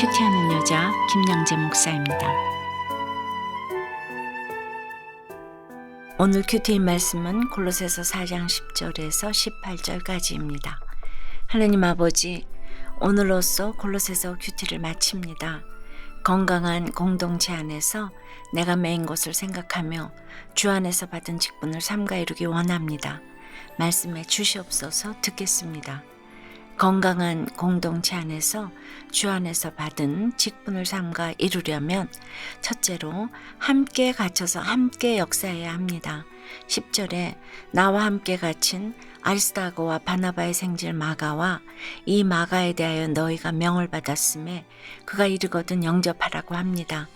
큐티하는 여자 김양재 목사입니다. 오늘 큐티인 말씀은 골로새서 4장 10절에서 18절까지입니다. 하나님 아버지, 오늘로써 골로새서 큐티를 마칩니다. 건강한 공동체 안에서 내가 메인 것을 생각하며 주 안에서 받은 직분을 삼가 이루기 원합니다. 말씀에 주시옵소서 듣겠습니다. 건강한 공동체 안에서 주 안에서 받은 직분을 삼가 이루려면 첫째로 함께 갇혀서 함께 역사해야 합니다. 10절에 나와 함께 갇힌 아리스타고와 바나바의 생질 마가와 이 마가에 대하여 너희가 명을 받았음에 그가 이르거든 영접하라고 합니다.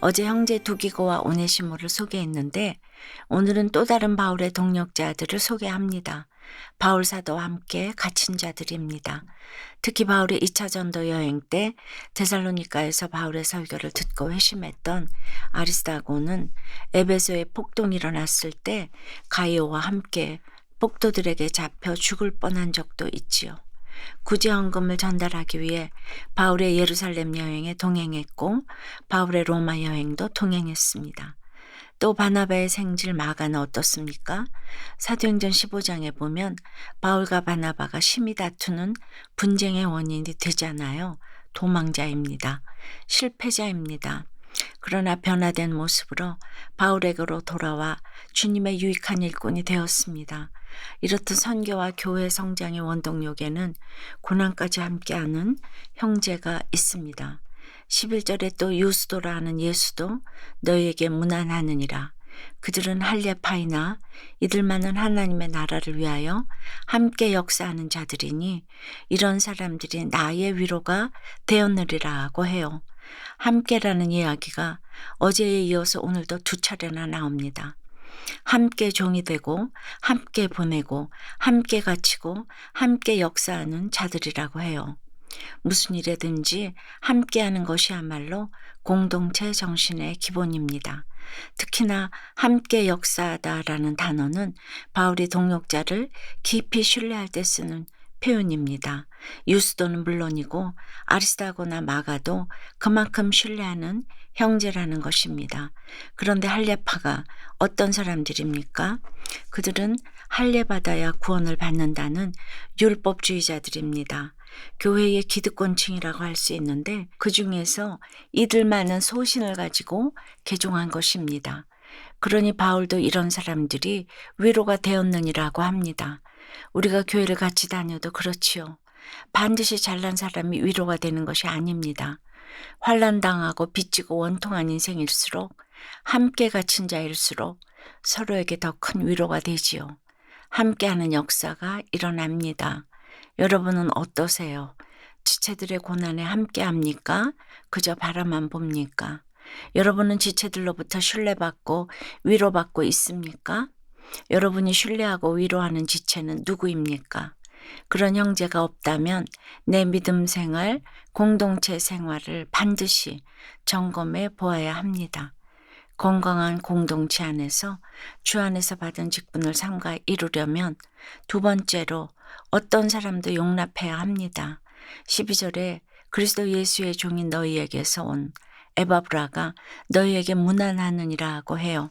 어제 형제 두기고와 오네시모를 소개했는데 오늘은 또 다른 바울의 동력자들을 소개합니다. 바울 사도와 함께 갇힌 자들입니다. 특히 바울의 2차 전도 여행 때 데살로니카에서 바울의 설교를 듣고 회심했던 아리스다고는 에베소에 폭동이 일어났을 때 가이오와 함께 폭도들에게 잡혀 죽을 뻔한 적도 있지요. 구제 헌금을 전달하기 위해 바울의 예루살렘 여행에 동행했고 바울의 로마 여행도 동행했습니다. 또 바나바의 생질 마가는 어떻습니까? 사도행전 15장에 보면 바울과 바나바가 심히 다투는 분쟁의 원인이 되잖아요. 도망자입니다. 실패자입니다. 그러나 변화된 모습으로 바울에게로 돌아와 주님의 유익한 일꾼이 되었습니다. 이렇듯 선교와 교회 성장의 원동력에는 고난까지 함께하는 형제가 있습니다. 11절에 또 유수도라 하는 예수도 너희에게 무난하느니라. 그들은 할례파이나 이들만은 하나님의 나라를 위하여 함께 역사하는 자들이니 이런 사람들이 나의 위로가 되었느리라고 해요. 함께라는 이야기가 어제에 이어서 오늘도 두 차례나 나옵니다. 함께 종이 되고 함께 보내고 함께 갇히고 함께 역사하는 자들이라고 해요. 무슨 일에든지 함께하는 것이야말로 공동체 정신의 기본입니다. 특히나 함께 역사하다라는 단어는 바울이 동역자를 깊이 신뢰할 때 쓰는 표현입니다. 유스도는 물론이고 아리스타고나 마가도 그만큼 신뢰하는 형제라는 것입니다. 그런데 할례파가 어떤 사람들입니까? 그들은 할례받아야 구원을 받는다는 율법주의자들입니다. 교회의 기득권층이라고 할 수 있는데 그 중에서 이들만은 소신을 가지고 개종한 것입니다. 그러니 바울도 이런 사람들이 위로가 되었느니라고 합니다. 우리가 교회를 같이 다녀도 그렇지요. 반드시 잘난 사람이 위로가 되는 것이 아닙니다. 환란당하고 빚지고 원통한 인생일수록 함께 갇힌 자일수록 서로에게 더 큰 위로가 되지요. 함께하는 역사가 일어납니다. 여러분은 어떠세요? 지체들의 고난에 함께 합니까? 그저 바라만 봅니까? 여러분은 지체들로부터 신뢰받고 위로받고 있습니까? 여러분이 신뢰하고 위로하는 지체는 누구입니까? 그런 형제가 없다면 내 믿음 생활, 공동체 생활을 반드시 점검해 보아야 합니다. 건강한 공동체 안에서 주 안에서 받은 직분을 삼가 이루려면 두 번째로 어떤 사람도 용납해야 합니다. 12절에 그리스도 예수의 종인 너희에게서 온 에바브라가 너희에게 무난하느니라고 해요.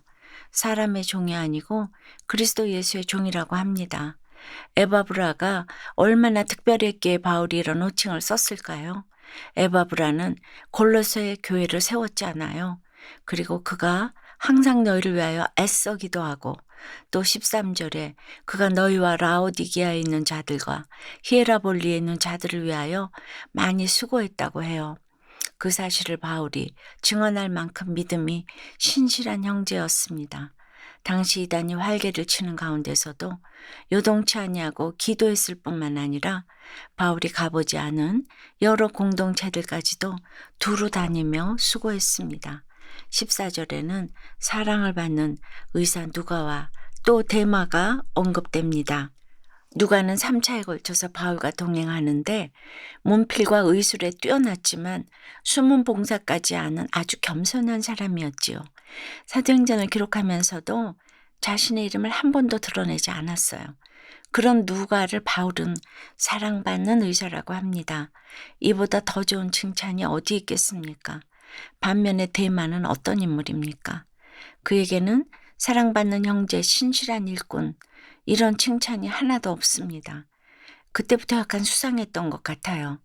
사람의 종이 아니고 그리스도 예수의 종이라고 합니다. 에바브라가 얼마나 특별했기에 바울이 이런 호칭을 썼을까요? 에바브라는 골로새의 교회를 세웠잖아요. 그리고 그가 항상 너희를 위하여 애써 기도하고 또 13절에 그가 너희와 라오디기아에 있는 자들과 히에라볼리에 있는 자들을 위하여 많이 수고했다고 해요. 그 사실을 바울이 증언할 만큼 믿음이 신실한 형제였습니다. 당시 이단이 활개를 치는 가운데서도 요동치 아니하고 기도했을 뿐만 아니라 바울이 가보지 않은 여러 공동체들까지도 두루 다니며 수고했습니다. 14절에는 사랑을 받는 의사 누가와 또 대마가 언급됩니다. 누가는 3차에 걸쳐서 바울과 동행하는데 문필과 의술에 뛰어났지만 숨은 봉사까지 하는 아주 겸손한 사람이었지요. 사도행전을 기록하면서도 자신의 이름을 한 번도 드러내지 않았어요. 그런 누가를 바울은 사랑받는 의사라고 합니다. 이보다 더 좋은 칭찬이 어디 있겠습니까? 반면에 대만은 어떤 인물입니까? 그에게는 사랑받는 형제 신실한 일꾼 이런 칭찬이 하나도 없습니다. 그때부터 약간 수상했던 것 같아요.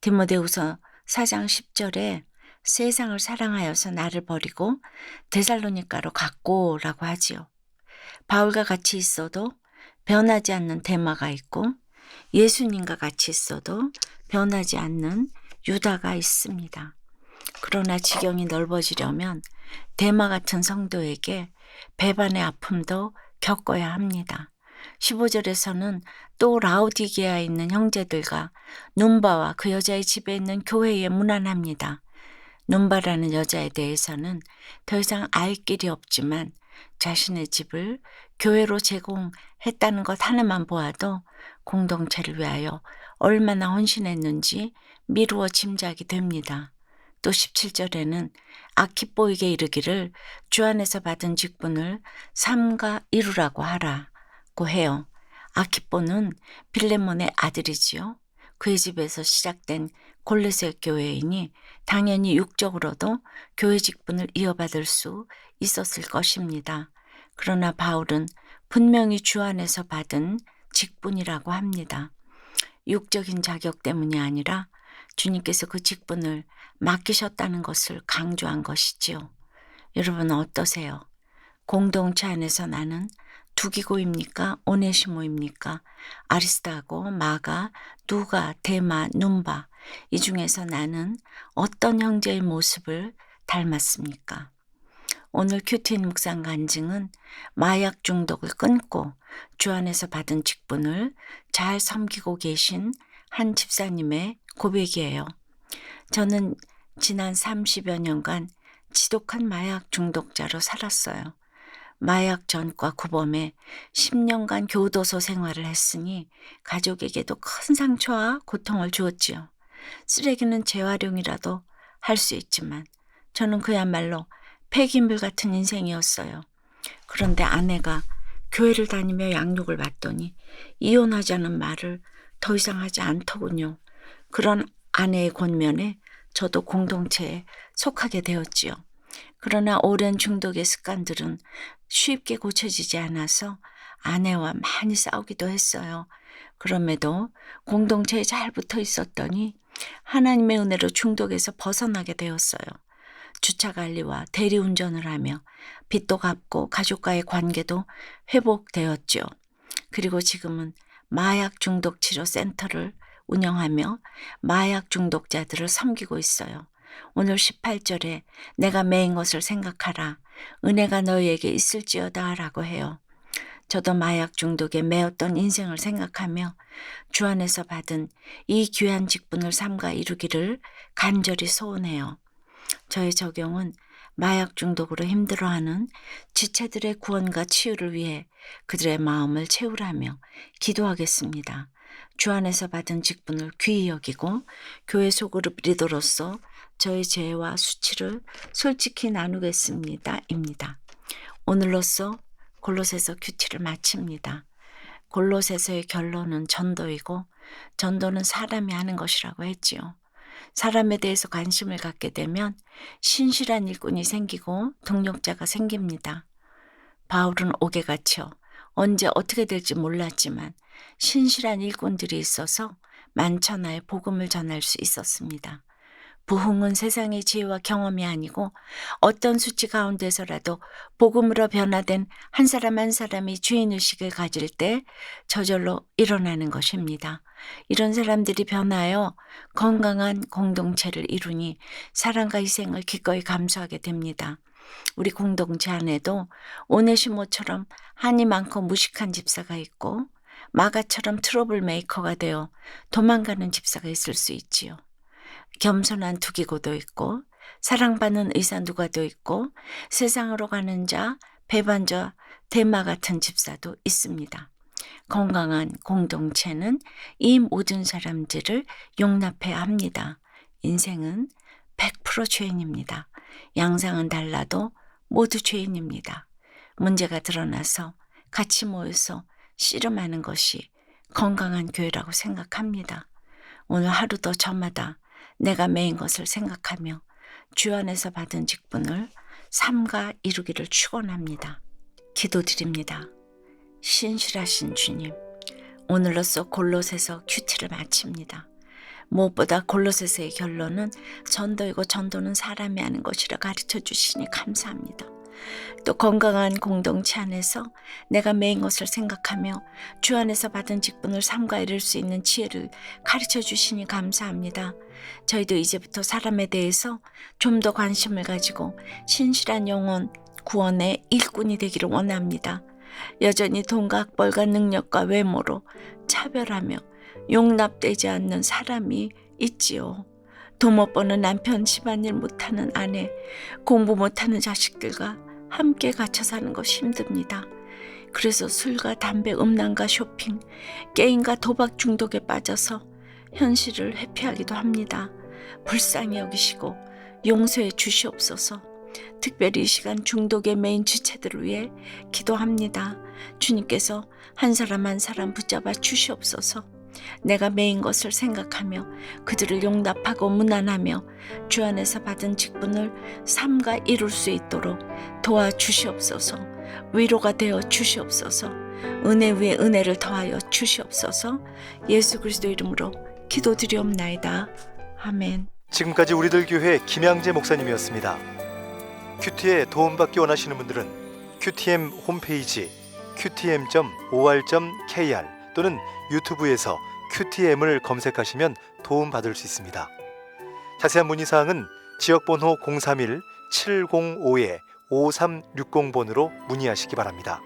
디모데후서 4장 10절에 세상을 사랑하여서 나를 버리고 데살로니가로 갔고라고 하지요. 바울과 같이 있어도 변하지 않는 대마가 있고 예수님과 같이 있어도 변하지 않는 유다가 있습니다. 그러나 지경이 넓어지려면 대마 같은 성도에게 배반의 아픔도 겪어야 합니다. 15절에서는 또 라우디게아에 있는 형제들과 눈바와 그 여자의 집에 있는 교회에 문안합니다. 눈바라는 여자에 대해서는 더 이상 알 길이 없지만 자신의 집을 교회로 제공했다는 것 하나만 보아도 공동체를 위하여 얼마나 헌신했는지 미루어 짐작이 됩니다. 또 17절에는 아키뽀에게 이르기를 주 안에서 받은 직분을 삼가 이루라고 하라고 해요. 아키뽀는 빌레몬의 아들이지요. 그의 집에서 시작된 골레세 교회이니 당연히 육적으로도 교회 직분을 이어받을 수 있었을 것입니다. 그러나 바울은 분명히 주 안에서 받은 직분이라고 합니다. 육적인 자격 때문이 아니라 주님께서 그 직분을 맡기셨다는 것을 강조한 것이지요. 여러분 어떠세요? 공동체 안에서 나는 두기고입니까? 오네시모입니까? 아리스타고 마가, 누가, 데마, 눈바 이 중에서 나는 어떤 형제의 모습을 닮았습니까? 오늘 큐틴 묵상 간증은 마약 중독을 끊고 주 안에서 받은 직분을 잘 섬기고 계신 한 집사님의 고백이에요. 저는 지난 30여 년간 지독한 마약 중독자로 살았어요. 마약 전과 구범에 10년간 교도소 생활을 했으니 가족에게도 큰 상처와 고통을 주었지요. 쓰레기는 재활용이라도 할 수 있지만 저는 그야말로 폐기물 같은 인생이었어요. 그런데 아내가 교회를 다니며 양육을 받더니 이혼하자는 말을 더 이상 하지 않더군요. 그런 아내의 권면에 저도 공동체에 속하게 되었지요. 그러나 오랜 중독의 습관들은 쉽게 고쳐지지 않아서 아내와 많이 싸우기도 했어요. 그럼에도 공동체에 잘 붙어 있었더니 하나님의 은혜로 중독에서 벗어나게 되었어요. 주차 관리와 대리운전을 하며 빚도 갚고 가족과의 관계도 회복되었죠. 그리고 지금은 마약 중독 치료 센터를 운영하며 마약 중독자들을 섬기고 있어요. 오늘 18절에 내가 매인 것을 생각하라. 은혜가 너희에게 있을지어다 라고 해요. 저도 마약 중독에 매었던 인생을 생각하며 주 안에서 받은 이 귀한 직분을 삼가 이루기를 간절히 소원해요. 저의 적용은 마약 중독으로 힘들어하는 지체들의 구원과 치유를 위해 그들의 마음을 채우라며 기도하겠습니다. 주 안에서 받은 직분을 귀히 여기고 교회 소그룹 리더로서 저의 죄와 수치를 솔직히 나누겠습니다. 입니다. 오늘로써 골로새서 큐티를 마칩니다. 골로새서의 결론은 전도이고 전도는 사람이 하는 것이라고 했지요. 사람에 대해서 관심을 갖게 되면 신실한 일꾼이 생기고 동력자가 생깁니다. 바울은 옥에 갇혀 언제 어떻게 될지 몰랐지만 신실한 일꾼들이 있어서 만천하에 복음을 전할 수 있었습니다. 부흥은 세상의 지혜와 경험이 아니고 어떤 수치 가운데서라도 복음으로 변화된 한 사람 한 사람이 주인의식을 가질 때 저절로 일어나는 것입니다. 이런 사람들이 변하여 건강한 공동체를 이루니 사랑과 희생을 기꺼이 감수하게 됩니다. 우리 공동체 안에도 오네시모처럼 한이 많고 무식한 집사가 있고 마가처럼 트러블 메이커가 되어 도망가는 집사가 있을 수 있지요. 겸손한 두기고도 있고 사랑받는 의사 누가도 있고 세상으로 가는 자 배반자 대마 같은 집사도 있습니다. 건강한 공동체는 이 모든 사람들을 용납해야 합니다. 인생은 100% 죄인입니다. 양상은 달라도 모두 죄인입니다. 문제가 드러나서 같이 모여서 씨름하는 것이 건강한 교회라고 생각합니다. 오늘 하루도 저마다 내가 매인 것을 생각하며 주 안에서 받은 직분을 삼가 이루기를 축원합니다. 기도드립니다. 신실하신 주님, 오늘로써 골로새서 큐티를 마칩니다. 무엇보다 골로새서의 결론은 전도이고 전도는 사람이 하는 것이라 가르쳐 주시니 감사합니다. 또 건강한 공동체 안에서 내가 매인 것을 생각하며 주 안에서 받은 직분을 삼가 이룰 수 있는 지혜를 가르쳐 주시니 감사합니다. 저희도 이제부터 사람에 대해서 좀 더 관심을 가지고 신실한 영혼 구원의 일꾼이 되기를 원합니다. 여전히 돈과 학벌과 능력과 외모로 차별하며 용납되지 않는 사람이 있지요. 돈못 버는 남편, 집안일 못하는 아내, 공부 못하는 자식들과 함께 갇혀 사는 것이 힘듭니다. 그래서 술과 담배, 음란과 쇼핑, 게임과 도박 중독에 빠져서 현실을 회피하기도 합니다. 불쌍히 여기시고 용서해 주시옵소서. 특별히 이 시간 중독의 메인 주체들을 위해 기도합니다. 주님께서 한 사람 한 사람 붙잡아 주시옵소서. 내가 메인 것을 생각하며 그들을 용납하고 무난하며 주 안에서 받은 직분을 삼가 이룰 수 있도록 도와주시옵소서. 위로가 되어 주시옵소서. 은혜 위에 은혜를 더하여 주시옵소서. 예수 그리스도 이름으로 기도드리옵나이다. 아멘. 지금까지 우리들 교회 김양재 목사님이었습니다. 큐티에 도움받기 원하시는 분들은 큐티엠 홈페이지 qtm.or.kr 또는 유튜브에서 큐티엠을 검색하시면 도움받을 수 있습니다. 자세한 문의 사항은 지역번호 031 705에 5360번으로 문의하시기 바랍니다.